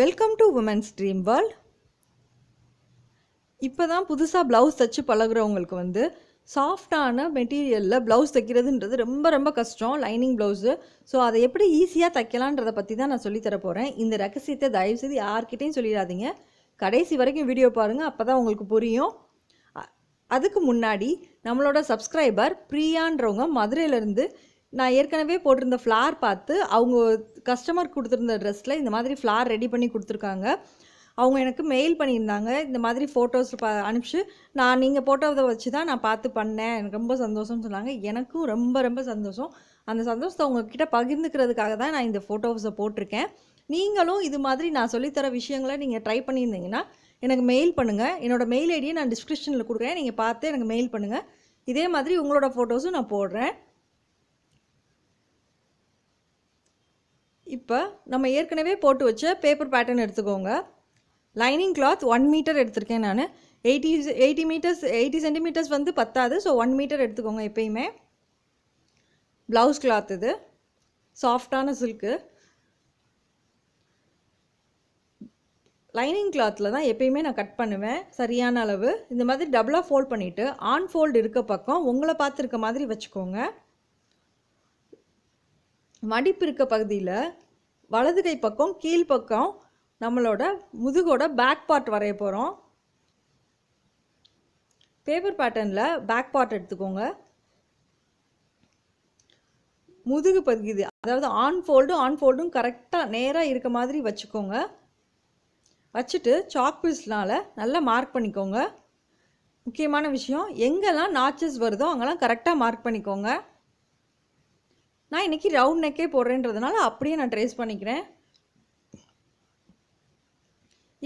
Welcome to women's dream world இப்போ தான் புதுசாக ப்ளவுஸ் தைச்சு பழகுறவங்களுக்கு வந்து சாஃப்டான மெட்டீரியலில் ப்ளவுஸ் தைக்கிறதுன்றது ரொம்ப ரொம்ப கஷ்டம். லைனிங் ப்ளவுஸு ஸோ அதை எப்படி ஈஸியாக தைக்கலான்றதை பற்றி தான் நான் சொல்லித்தர போகிறேன் இந்த ரகசியத்தை தயவுசெய்து யார்கிட்டையும் சொல்லிடாதீங்க. கடைசி வரைக்கும் வீடியோ பாருங்கள் அப்போ தான் உங்களுக்கு புரியும். அதுக்கு முன்னாடி நம்மளோட சப்ஸ்கிரைபர் பிரியான்றவங்க மதுரையிலேருந்து நான் ஏற்கனவே போட்டிருந்த ஃப்ளார் பார்த்து அவங்க கஸ்டமர் கொடுத்துருந்த ட்ரெஸ்ஸில் இந்த மாதிரி ஃப்ளார் ரெடி பண்ணி கொடுத்துருக்காங்க. அவங்க எனக்கு மெயில் பண்ணியிருந்தாங்க. இந்த மாதிரி ஃபோட்டோஸ் ப அனுப்பிச்சு நான் நீங்கள் போட்டோவை வச்சு தான் நான் பார்த்து பண்ணேன். எனக்கு ரொம்ப சந்தோஷம்னு சொன்னாங்க. எனக்கும் ரொம்ப ரொம்ப சந்தோஷம். அந்த சந்தோஷத்தை உங்ககிட்ட பகிர்ந்துக்கிறதுக்காக தான் நான் இந்த ஃபோட்டோஸை போட்டிருக்கேன். நீங்களும் இது மாதிரி நான் சொல்லித்தர விஷயங்களை நீங்கள் ட்ரை பண்ணியிருந்தீங்கன்னா எனக்கு மெயில் பண்ணுங்கள் என்னோட மெயில் ஐடியை நான் டிஸ்கிரிப்ஷனில் கொடுக்குறேன். நீங்கள் பார்த்து எனக்கு மெயில் பண்ணுங்கள் இதே மாதிரி உங்களோட ஃபோட்டோஸும் நான் போடுறேன். இப்போ நம்ம ஏற்கனவே போட்டு வச்ச பேப்பர் பேட்டர்ன் எடுத்துக்கோங்க. லைனிங் கிளாத் ஒன் மீட்டர் எடுத்திருக்கேன் நான். Eighty eighty metres eighty centimetres வந்து பத்தாது. ஸோ ஒன் மீட்டர் எடுத்துக்கோங்க எப்பயுமே. ப்ளவுஸ் கிளாத் இது. சாஃப்டான சில்க்கு லைனிங் கிளாத்தில் தான் எப்பயுமே நான் கட் பண்ணுவேன். சரியான அளவு. இந்த மாதிரி டபுளாக ஃபோல்ட் பண்ணிவிட்டு ஆன் ஃபோல்டு இருக்க பக்கம் உங்களை பார்த்து இருக்க மாதிரி வச்சுக்கோங்க. மடிப்பு இருக்க பகுதியில் வலது கை பக்கம் கீழ் பக்கம் நம்மளோட முதுகோட பேக் பார்ட் வரைய போகிறோம் பேப்பர் பேட்டர்னில் பேக் பார்ட் எடுத்துக்கோங்க. முதுகு பகுதி அதாவது ஆன் ஃபோல்டும் ஆன் ஃபோல்டும் கரெக்டாக நேராக இருக்க மாதிரி வச்சுக்கோங்க. வச்சுட்டு சாக் பீஸ்னால் நல்லா மார்க் பண்ணிக்கோங்க. முக்கியமான விஷயம் எங்கெல்லாம் நாச்சஸ் வருதோ அங்கெல்லாம் கரெக்டாக மார்க் பண்ணிக்கோங்க. நான் இன்றைக்கி ரவுண்ட் நெக்கே போடுறேன்றதுனால அப்படியே நான் ட்ரேஸ் பண்ணிக்கிறேன்.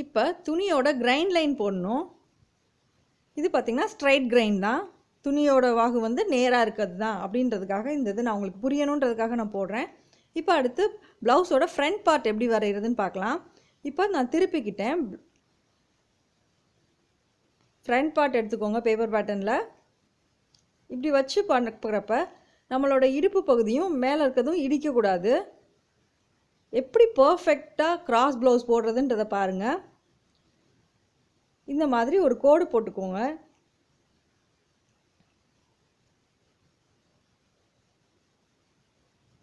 இப்போ துணியோட கிரைண்ட் லைன் போடணும். இது பார்த்திங்கன்னா ஸ்ட்ரைட் கிரைண்ட் தான். துணியோட வாகு வந்து நேராக இருக்கிறது தான் அப்படின்றதுக்காக இந்த இது நான் உங்களுக்கு புரியணுன்றதுக்காக நான் போடுறேன். இப்போ அடுத்து ப்ளவுஸோட ஃப்ரண்ட் பார்ட் எப்படி வரைகிறதுன்னு பார்க்கலாம். இப்போ நான் திருப்பிக்கிட்டேன். ஃப்ரண்ட் பார்ட் எடுத்துக்கோங்க பேப்பர் பேட்டர்னில் இப்படி வச்சு பண்ணுறப்ப நம்மளோட இடுப்பு பகுதியும் மேலே இருக்கிறதும் இடிக்கக்கூடாது. எப்படி பர்ஃபெக்டாக கிராஸ் ப்ளவுஸ் போடுறதுன்றதை பாருங்கள் இந்த மாதிரி ஒரு கோடு போட்டுக்கோங்க.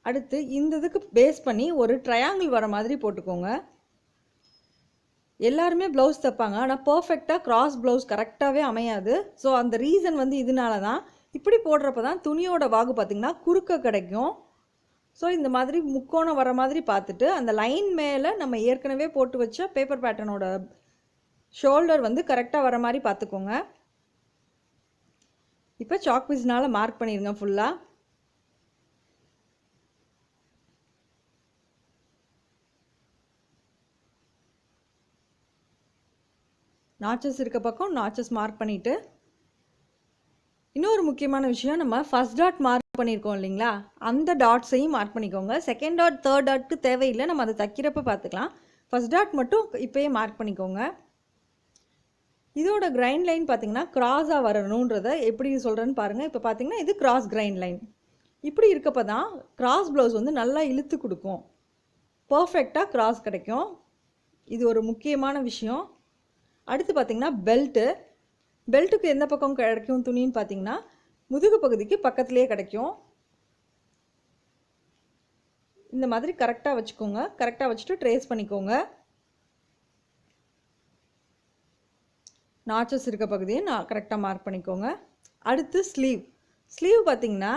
அடுத்து இந்த இதுக்கு பேஸ் பண்ணி ஒரு ட்ரையாங்கிள் வர மாதிரி போட்டுக்கோங்க. எல்லாருமே ப்ளவுஸ் தைப்பாங்க. ஆனால் பர்ஃபெக்டாக கிராஸ் ப்ளவுஸ் கரெக்டாகவே அமையாது. ஸோ அந்த ரீசன் வந்து இதனால தான் இப்படி போடுறப்ப தான் துணியோட வாகு பார்த்திங்கன்னா குறுக்க கிடைக்கும். ஸோ இந்த மாதிரி முக்கோணம் வர மாதிரி பார்த்துட்டு அந்த லைன் மேலே நம்ம ஏற்கனவே போட்டு வச்ச பேப்பர் பேட்டர்னோட ஷோல்டர் வந்து கரெக்டாக வர மாதிரி பார்த்துக்கோங்க. இப்போ சாக் பீஸ்னால் மார்க் பண்ணிடுங்க ஃபுல்லாக நாச்சஸ் இருக்க பக்கம் நாச்சஸ் மார்க் பண்ணிவிட்டு இன்னொரு முக்கியமான விஷயம் நம்ம ஃபஸ்ட் டாட் மார்க் பண்ணியிருக்கோம் இல்லைங்களா? அந்த டாட்ஸையும் மார்க் பண்ணிக்கோங்க. செகண்ட் டாட் தேர்ட் டாட்க்கு தேவையில்லை. நம்ம அதை தைக்கிறப்ப பார்த்துக்கலாம். ஃபஸ்ட் டாட் மட்டும் இப்போயே மார்க் பண்ணிக்கோங்க. இதோட கிரைண்ட் லைன் பார்த்தீங்கன்னா கிராஸாக வரணுன்றத எப்படி சொல்கிறேன்னு பாருங்கள் இப்போ பார்த்தீங்கன்னா இது கிராஸ் கிரைண்ட் லைன் இப்படி இருக்கப்ப தான் கிராஸ் ப்ளவுஸ் வந்து நல்லா இழுத்து கொடுக்கும். பர்ஃபெக்டாக கிராஸ் கிடைக்கும். இது ஒரு முக்கியமான விஷயம். அடுத்து பார்த்திங்கன்னா பெல்ட்டு பெல்ட்டுக்கு எந்த பக்கம் கிடைக்கும் துணின்னு பார்த்தீங்கன்னா முதுகு பகுதிக்கு பக்கத்துலேயே கிடைக்கும். இந்த மாதிரி கரெக்டாக வச்சுக்கோங்க. கரெக்டாக வச்சுட்டு ட்ரேஸ் பண்ணிக்கோங்க. நாச்சஸ் இருக்க பகுதியை நான் கரெக்டாக மார்க் பண்ணிக்கோங்க. அடுத்து ஸ்லீவ் ஸ்லீவ் பார்த்தீங்கன்னா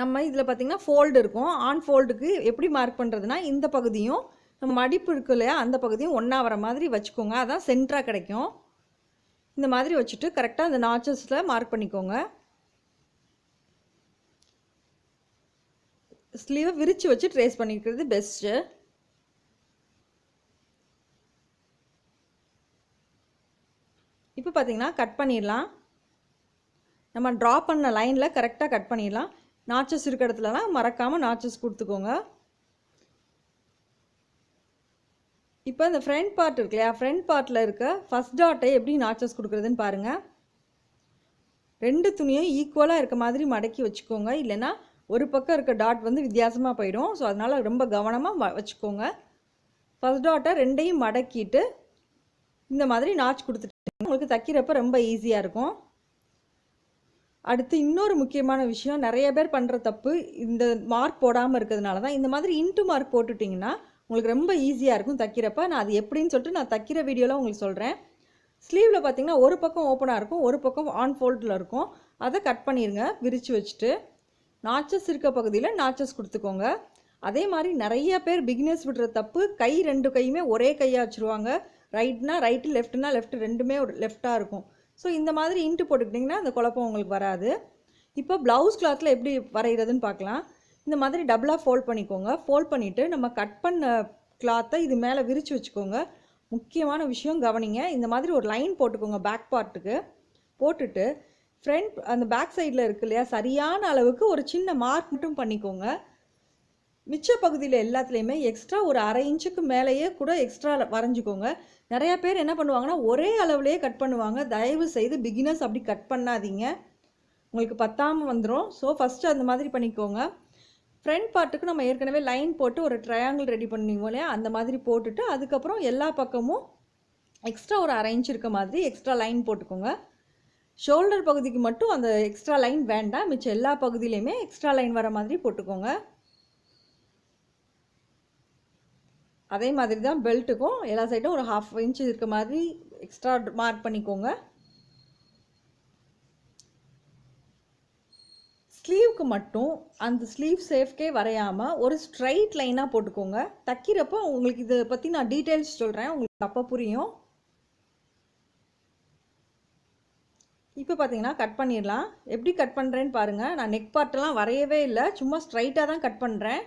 நம்ம இதில் பார்த்திங்கன்னா ஃபோல்டு இருக்கும். ஆன் ஃபோல்டுக்கு எப்படி மார்க் பண்ணுறதுனா இந்த பகுதியும் நம்ம மடிப்பு இருக்கு இல்லையா அந்த பகுதியும் ஒன்றா வர மாதிரி வச்சுக்கோங்க. அதான் சென்டராக கிடைக்கும். இந்த மாதிரி வச்சுட்டு கரெக்டாக அந்த நாச்சஸில் மார்க் பண்ணிக்கோங்க. ஸ்லீவை விரித்து வச்சு ட்ரேஸ் பண்ணிக்கிறது பெஸ்ட்டு இப்போ பார்த்தீங்கன்னா கட் பண்ணிடலாம். நம்ம ட்ரா பண்ண லைனில் கரெக்டாக கட் பண்ணிடலாம். நாச்சஸ் இருக்கிற இடத்துலலாம் மறக்காமல் நாச்சஸ் கொடுத்துக்கோங்க. இப்போ இந்த ஃப்ரண்ட் பார்ட் இருக்கு இல்லையா? ஃப்ரண்ட் பார்ட்டில் இருக்க ஃபஸ்ட் டாட்டை எப்படி நாச்சஸ் கொடுக்குறதுன்னு பாருங்கள் ரெண்டு துணியும் ஈக்குவலாக இருக்க மாதிரி மடக்கி வச்சுக்கோங்க. இல்லைன்னா ஒரு பக்கம் இருக்க டாட் வந்து வித்தியாசமாக போயிடும். ஸோ அதனால் ரொம்ப கவனமாக வச்சுக்கோங்க. ஃபர்ஸ்ட் டாட்டை ரெண்டையும் மடக்கிட்டு இந்த மாதிரி நாச் கொடுத்துட்டு உங்களுக்கு தைக்கிறப்ப ரொம்ப ஈஸியாக இருக்கும். அடுத்து இன்னொரு முக்கியமான விஷயம் நிறைய பேர் பண்ணுற தப்பு இந்த மார்க் போடாமல் இருக்கிறதுனால தான் இந்த மாதிரி இன்ட்டு மார்க் போட்டுட்டிங்கன்னா உங்களுக்கு ரொம்ப ஈஸியாக இருக்கும் தைக்கிறப்ப. நான் அது எப்படின்னு சொல்லிட்டு நான் தைக்கிற வீடியோவில் உங்களுக்கு சொல்கிறேன் ஸ்லீவில் பார்த்தீங்கன்னா ஒரு பக்கம் ஓப்பனாக இருக்கும் ஒரு பக்கம் ஆன் ஃபோல்டில் இருக்கும். அதை கட் பண்ணிடுங்க விரித்து வச்சுட்டு. நாச்சஸ் இருக்க பகுதியில் நாச்சஸ் கொடுத்துக்கோங்க. அதே மாதிரி நிறைய பேர் பிகினர்ஸ் விடுற தப்பு கை ரெண்டு கையுமே ஒரே கையாக வச்சுருவாங்க. ரைட்னா ரைட்டு லெஃப்ட்னா லெஃப்ட் ரெண்டுமே ஒரு லெஃப்டாக இருக்கும். ஸோ இந்த மாதிரி இன்ட்டு போட்டுக்கிட்டிங்கன்னா அந்த குழப்பம் உங்களுக்கு வராது. இப்போ ப்ளவுஸ் கிளாத்தில் எப்படி வரைகிறதுன்னு பார்க்கலாம். இந்த மாதிரி டபுளாக ஃபோல்ட் பண்ணிக்கோங்க. ஃபோல்ட் பண்ணிவிட்டு நம்ம கட் பண்ண கிளாத்தை இது மேலே விரித்து வச்சுக்கோங்க. முக்கியமான விஷயம் கவனிங்க. இந்த மாதிரி ஒரு லைன் போட்டுக்கோங்க பேக் பார்ட்டுக்கு போட்டுட்டு ஃப்ரண்ட் அந்த பேக் சைடில் இருக்கு இல்லையா? சரியான அளவுக்கு ஒரு சின்ன மார்க் மட்டும் பண்ணிக்கோங்க. மிச்ச பகுதியில் எல்லாத்துலேயுமே எக்ஸ்ட்ரா ஒரு அரை இன்ச்சுக்கு மேலேயே கூட எக்ஸ்ட்ரா வரைஞ்சிக்கோங்க. நிறையா பேர் என்ன பண்ணுவாங்கன்னா ஒரே அளவுலேயே கட் பண்ணுவாங்க. தயவு செய்து பிகினர்ஸ் அப்படி கட் பண்ணாதீங்க. உங்களுக்கு பத்தாமல் வந்துடும் ஸோ ஃபஸ்ட்டு அந்த மாதிரி பண்ணிக்கோங்க. ஃப்ரண்ட் பார்ட்டுக்கு நம்ம ஏற்கனவே லைன் போட்டு ஒரு ட்ரையாங்கிள் ரெடி பண்ணுவோம் இல்லையா? அந்த மாதிரி போட்டுட்டு அதுக்கப்புறம் எல்லா பக்கமும் எக்ஸ்ட்ரா ஒரு அரை இருக்க மாதிரி எக்ஸ்ட்ரா லைன் போட்டுக்கோங்க. ஷோல்டர் பகுதிக்கு மட்டும் அந்த எக்ஸ்ட்ரா லைன் வேண்டாம். மிச்சம் எல்லா பகுதியிலையுமே எக்ஸ்ட்ரா லைன் வர மாதிரி போட்டுக்கோங்க. அதே மாதிரி தான் பெல்ட்டுக்கும் எல்லா சைடும் ஒரு ஹாஃப் இன்ச் இருக்க மாதிரி எக்ஸ்ட்ரா மார்க் பண்ணிக்கோங்க. ஸ்லீவ்க்கு மட்டும் அந்த ஸ்லீவ் சேஃப்கே வரையாமல் ஒரு ஸ்ட்ரைட் லைனாக போட்டுக்கோங்க. தைக்கிறப்போ உங்களுக்கு இதை பற்றி நான் டீட்டெயில்ஸ் சொல்கிறேன் உங்களுக்கு அப்போ புரியும். இப்போ பார்த்தீங்கன்னா கட் பண்ணிடலாம். எப்படி கட் பண்ணுறேன்னு பாருங்கள் நான் நெக் பார்ட்டெல்லாம் வரையவே இல்லை. சும்மா ஸ்ட்ரைட்டாக தான் கட் பண்ணுறேன்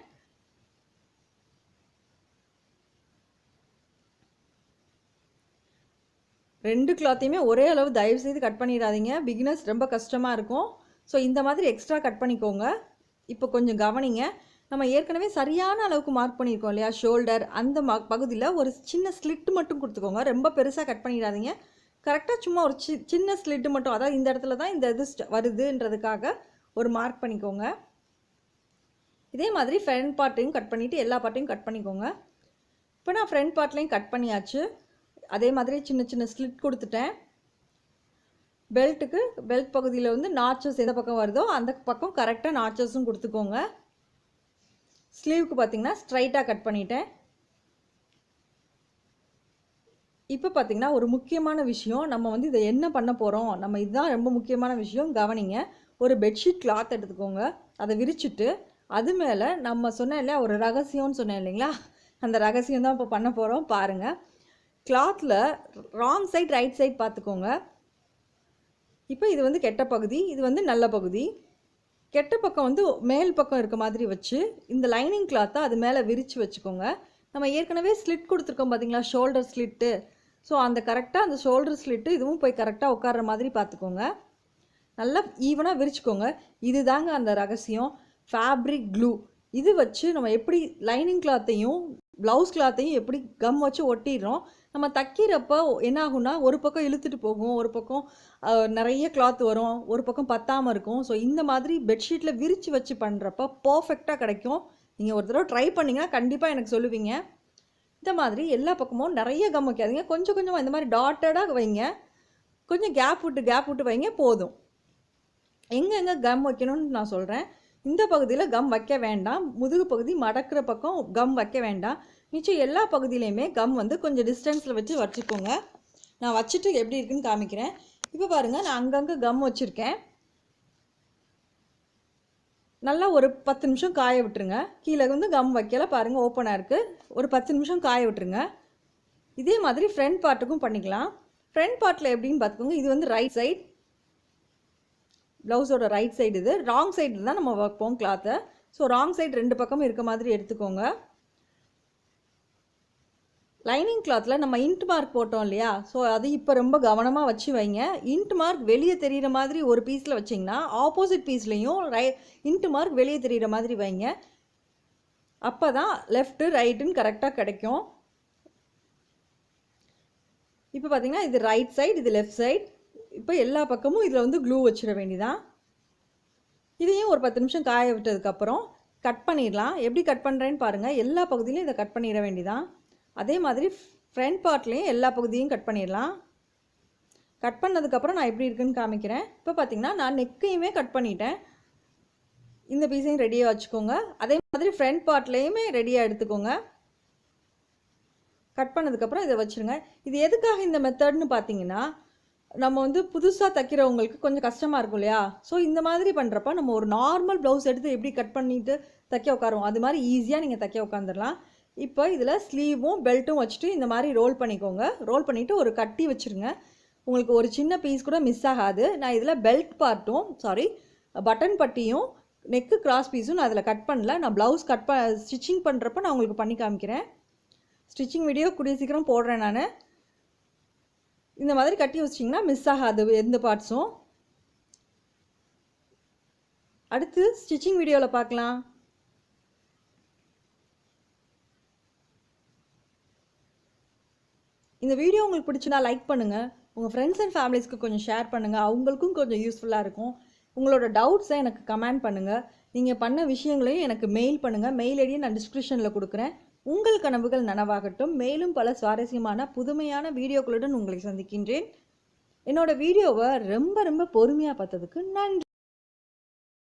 ரெண்டு கிளாத்தையுமே ஒரே அளவு தயவு செய்து கட் பண்ணிடாதீங்க. பிகினர்ஸ் ரொம்ப கஷ்டமாக இருக்கும். ஸோ இந்த மாதிரி எக்ஸ்ட்ரா கட் பண்ணிக்கோங்க. இப்போ கொஞ்சம் கவனிங்க. நம்ம ஏற்கனவே சரியான அளவுக்கு மார்க் பண்ணியிருக்கோம் இல்லையா? ஷோல்டர் அந்த மா பகுதியில் ஒரு சின்ன ஸ்லிட் மட்டும் கொடுத்துக்கோங்க. ரொம்ப பெருசாக கட் பண்ணிடாதீங்க. கரெக்டாக சும்மா ஒரு சி சின்ன ஸ்லிட்டு மட்டும் அதாவது இந்த இடத்துல தான் இந்த இது வருதுன்றதுக்காக ஒரு மார்க் பண்ணிக்கோங்க. இதே மாதிரி ஃப்ரண்ட் பார்ட்டையும் கட் பண்ணிவிட்டு எல்லா பார்ட்டையும் கட் பண்ணிக்கோங்க. இப்போ நான் ஃப்ரண்ட் பார்ட்லேயும் கட் பண்ணியாச்சு. அதே மாதிரி சின்ன சின்ன ஸ்லிட் கொடுத்துட்டேன். பெல்ட்டுக்கு பெல்ட் பகுதியில் வந்து நாச்சஸ் எந்த பக்கம் வருதோ அந்த பக்கம் கரெக்டாக நாச்சஸும் கொடுத்துக்கோங்க. ஸ்லீவுக்கு பார்த்தீங்கன்னா ஸ்ட்ரைட்டாக கட் பண்ணிட்டேன். இப்போ பார்த்தீங்கன்னா ஒரு முக்கியமான விஷயம் நம்ம வந்து இதை என்ன பண்ண போகிறோம் நம்ம இதுதான் ரொம்ப முக்கியமான விஷயம் கவனிங்க. ஒரு பெட்ஷீட் கிளாத் எடுத்துக்கோங்க. அதை விரிச்சிட்டு அது மேலே நம்ம சொன்னேன் இல்லையா ஒரு ரகசியம்னு சொன்னேன் இல்லைங்களா? அந்த ரகசியம் தான் இப்போ பண்ண போகிறோம் பாருங்கள் கிளாத்தில் ராங் சைட் ரைட் சைட் பார்த்துக்கோங்க இப்போ இது வந்து கெட்ட பகுதி இது வந்து நல்ல பகுதி. கெட்ட பக்கம் வந்து மேல் பக்கம் இருக்க மாதிரி வச்சு இந்த லைனிங் கிளாத்தை அது மேலே விரித்து வச்சுக்கோங்க. நம்ம ஏற்கனவே ஸ்லிட் கொடுத்துருக்கோம் பார்த்தீங்களா ஷோல்டர் ஸ்லிட்டு ஸோ அந்த கரெக்டாக அந்த ஷோல்டர் ஸ்லிட்டு இதுவும் போய் கரெக்டாக உட்கார்ற மாதிரி பார்த்துக்கோங்க நல்லா ஈவனாக விரிச்சுக்கோங்க. இதுதாங்க அந்த ரகசியம். ஃபேப்ரிக் க்ளூ இது வச்சு நம்ம எப்படி லைனிங் கிளாத்தையும் ப்ளவுஸ் கிளாத்தையும் எப்படி கம் வச்சு ஒட்டிடுறோம் நம்ம தைக்கிறப்ப என்ன ஆகும்னா ஒரு பக்கம் இழுத்துட்டு போகும் ஒரு பக்கம் நிறைய கிளாத் வரும் ஒரு பக்கம் பத்தாமல் இருக்கும். ஸோ இந்த மாதிரி பெட்ஷீட்டில் விரித்து வச்சு பண்ணுறப்ப பர்ஃபெக்டாக கிடைக்கும். நீங்கள் ஒரு தடவை ட்ரை பண்ணிங்கன்னா கண்டிப்பாக எனக்கு சொல்லுவீங்க. இந்த மாதிரி எல்லா பக்கமும் நிறைய கம் வைக்காதீங்க. கொஞ்சம் கொஞ்சமாக இந்த மாதிரி டாட்டடாக வைங்க. கொஞ்சம் கேப் விட்டு கேப் விட்டு வைங்க போதும். எங்கெங்கே கம் வைக்கணும்னு நான் சொல்கிறேன் இந்த பகுதியில் கம் வைக்க வேண்டாம். முதுகு பகுதி மடக்கிற பக்கம் கம் வைக்க வேண்டாம். மிச்சம் எல்லா பகுதியிலையுமே கம் வந்து கொஞ்சம் டிஸ்டன்ஸில் வச்சு வச்சுக்கோங்க. நான் வச்சுட்டு எப்படி இருக்குன்னு காமிக்கிறேன். இப்போ பாருங்கள் நான் அங்கங்கே கம் வச்சுருக்கேன். நல்லா ஒரு பத்து நிமிஷம் காய விட்டுருங்க. கீழே வந்து கம் வைக்கல பாருங்கள் ஓப்பனாக இருக்குது ஒரு பத்து நிமிஷம் காய விட்டுருங்க. இதே மாதிரி ஃப்ரண்ட் பார்ட்டுக்கும் பண்ணிக்கலாம். ஃப்ரண்ட் பார்ட்டில் எப்படின்னு பார்த்துக்கோங்க. இது வந்து ரைட் சைட் ப்ளவுஸோட ரைட் சைடு இது. ராங் சைடு தான் நம்ம வைப்போம் கிளாத்தை ஸோ ராங் சைடு ரெண்டு பக்கமும் இருக்க மாதிரி எடுத்துக்கோங்க. லைனிங் கிளாத்தில் நம்ம இன்ட் மார்க் போட்டோம் இல்லையா? ஸோ அது இப்போ ரொம்ப கவனமாக வச்சு வைங்க. இன்ட் மார்க் வெளியே தெரிகிற மாதிரி ஒரு பீஸில் வச்சிங்கன்னா ஆப்போசிட் பீஸ்லேயும் ரை இன்ட் மார்க் வெளியே தெரிகிற மாதிரி வைங்க. அப்போ தான் லெஃப்ட்டு ரைட்டுன்னு கரெக்டாக கிடைக்கும். இப்போ பார்த்தீங்கன்னா இது ரைட் சைடு இது லெஃப்ட் சைடு இப்போ எல்லா பக்கமும் இதில் வந்து க்ளூ வச்சிட வேண்டிதான் இதையும் ஒரு பத்து நிமிஷம் காய விட்டதுக்கப்புறம் கட் பண்ணிடலாம். எப்படி கட் பண்ணுறேன்னு பாருங்கள் எல்லா பகுதியிலையும் இதை கட் பண்ணிட வேண்டிதான் அதே மாதிரி ஃப்ரண்ட் பார்ட்லேயும் எல்லா பகுதியும் கட் பண்ணிடலாம். கட் பண்ணதுக்கப்புறம் நான் எப்படி இருக்குன்னு காமிக்கிறேன். இப்போ பார்த்தீங்கன்னா நான் நெக்கையுமே கட் பண்ணிட்டேன். இந்த பீஸையும் ரெடியாக வச்சுக்கோங்க. அதே மாதிரி ஃப்ரண்ட் பார்ட்லேயுமே ரெடியாக எடுத்துக்கோங்க. கட் பண்ணதுக்கப்புறம் இதை வச்சுருங்க. இது எதுக்காக இந்த மெத்தட்னு பார்த்தீங்கன்னா நம்ம வந்து புதுசாக தைக்கிறவங்களுக்கு கொஞ்சம் கஷ்டமாக இருக்கும் இல்லையா? ஸோ இந்த மாதிரி பண்ணுறப்ப நம்ம ஒரு நார்மல் ப்ளவுஸ் எடுத்து எப்படி கட் பண்ணிட்டு தைக்க உட்காருவோம்? அது மாதிரி ஈஸியாக நீங்கள் தைக்க உட்காந்துடலாம் இப்போ இதில் ஸ்லீவும் பெல்ட்டும் வச்சுட்டு இந்த மாதிரி ரோல் பண்ணிக்கோங்க. ரோல் பண்ணிவிட்டு ஒரு கட்டி வச்சுருங்க. உங்களுக்கு ஒரு சின்ன பீஸ் கூட மிஸ் ஆகாது. நான் இதில் பெல்ட் பார்ட்டும் சாரி பட்டன் பட்டியும் நெக்கு கிராஸ் பீஸும் நான் அதில் கட் பண்ணல. நான் ப்ளவுஸ் கட் ப ஸ்டிச்சிங் பண்ணுறப்ப நான் உங்களுக்கு பண்ணி காமிக்கிறேன். ஸ்டிச்சிங் வீடியோ கூடிய சீக்கிரம் போடுறேன் நான். இந்த மாதிரி கட்டி வச்சிட்டிங்கன்னா மிஸ் ஆகாது எந்த பார்ட்ஸும் அடுத்து ஸ்டிச்சிங் வீடியோவில் பார்க்கலாம். இந்த வீடியோ உங்களுக்கு பிடிச்சினா லைக் பண்ணுங்கள் உங்கள் ஃப்ரெண்ட்ஸ் அண்ட் ஃபேமிலிஸ்க்கு கொஞ்சம் ஷேர் பண்ணுங்கள் அவங்களுக்கும் கொஞ்சம் யூஸ்ஃபுல்லாக இருக்கும். உங்களோட டவுட்ஸை எனக்கு கமெண்ட் பண்ணுங்கள் நீங்கள் பண்ண விஷயங்களையும் எனக்கு மெயில் பண்ணுங்கள் மெயில் ஐடியை நான் டிஸ்கிரிப்ஷனில் கொடுக்குறேன். உங்கள் கனவுகள் நனவாகட்டும். மேலும் பல சுவாரஸ்யமான புதுமையான வீடியோக்களுடன் உங்களை சந்திக்கின்றேன். என்னோட வீடியோவை ரொம்ப ரொம்ப பொறுமையாக பார்த்ததுக்கு நன்றி.